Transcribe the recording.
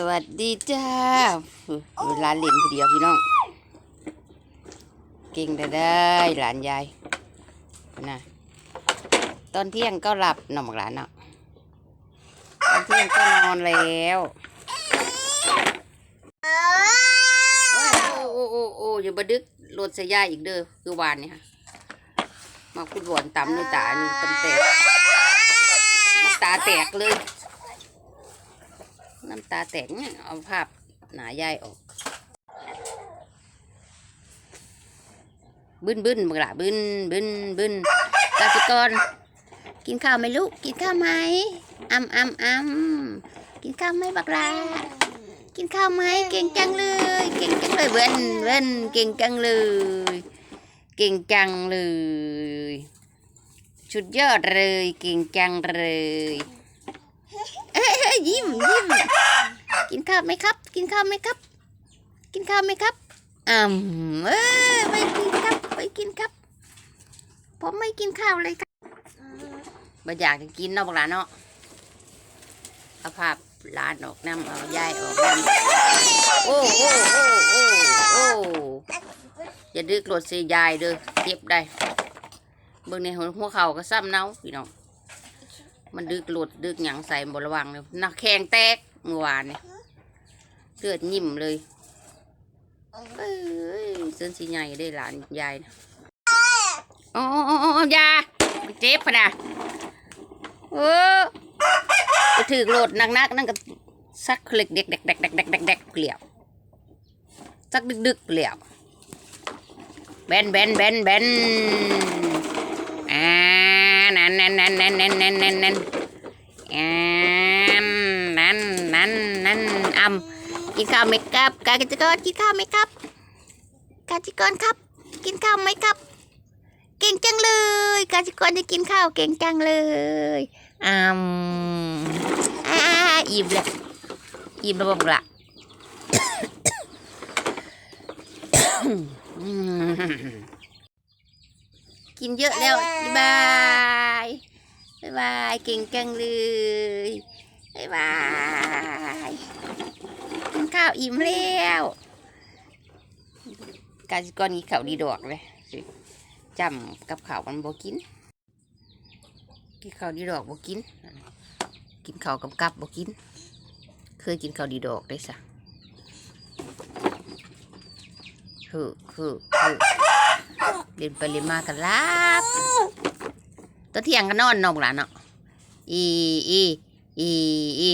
สวัสดีจ้าเวลาเล่นผู้เดียวพี่น้อง เก่งได้ได้หลานยายนะตอนเที่ยงก็หลับนอนหมกหลานเนาะตอนเที่ยงก็นอนแล้วโอ้โอ้โอ้อย่าบดึกโหลดสยายอีกเด้อคือวานนี่ค่ะมาคุณบอนตำในตานึ่ตำแตกตาแตกเลย น้ำตาแตกเนี่ยเอาภาพหนายายออก บึ้นบึ้นมึงละบึ้นบึ้นบึ้นกาสิกร กินข้าวไหมลูก กินข้าวไหมอ้ำอ้ำอ้ำกินข้าวไหมบักลากินข้าวไหมเก่งจังเลย เก่งจังเลยเว้นเว้นเก่งจังเลย เก่งจังเลยชุดยอดเลยเก่งจังเลย ยยิ้มยิ้มกินข้าวไหมครับ กินข้าวไหมครับ กินข้าวไหมครับอ่ำเอ้ยไม่กินครับไม่กินครับผมไม่กินข้าวเลยครับบ่อยากจะกินเนาะพวกหลานเนาะเอาภาพหลานออกน้ำเอายายออกน้ำโอ้โอ้โอ้โอ้โอ้อย่าดึกโหลดเสียยายเด้อเจ็บได้เบิ่งในหัวหัวเข่าก็ซ้ำเน่าพี่น้อง มันดึกหลดดึกหยังใส่บระวังเลยนักแข่งแตกเมื่อวานเนี่ยเลือดยิ้มเลยเอ้ยเส้นสีใหญ่ได้หลานยายนะโอ้โอ้โอ้ยาเจ็บพะนะเออไปถือโหลดนักๆนั่นก็สักเล็กเด็กเด็กเด็กเด็กเด็กเด็กเด็กเกลี่ยวสักดึกดึกเกลี่ยวเบนเบนเบนเบนอ่า นั่นนั่นนั่นนั่นนั่นนั่นนั่นนั่นนั่นนั่นอ่ำกินข้าวไหมครับกาจิกรกินข้าวไหมครับกาจิกรครับ กินข้าวไหมครับ เก่งจังเลย กาจิกรจะกินข้าวเก่งจังเลยอ่ำอ่าอิ่มเลยอิ่มแล้วบอกละอืม กินเยอะแล้วบ๊ายบายบ๊ายบายเก่งจังเลยบ๊ายบายกินข้าวอิ่มแล้วกาจิกรกินข้าวดีดอกเลยสิจำกับข้าวมันบ่กินกินข้าวดีดอกบ่กิน กินข้าวกับกับบ่กิน เคยกินข้าวดีดอกได้สะคือคือคือ เรียนไปเรียนมากันลับตัวเที่ยงก็นอนนองหลานเนาะอีอีอีอี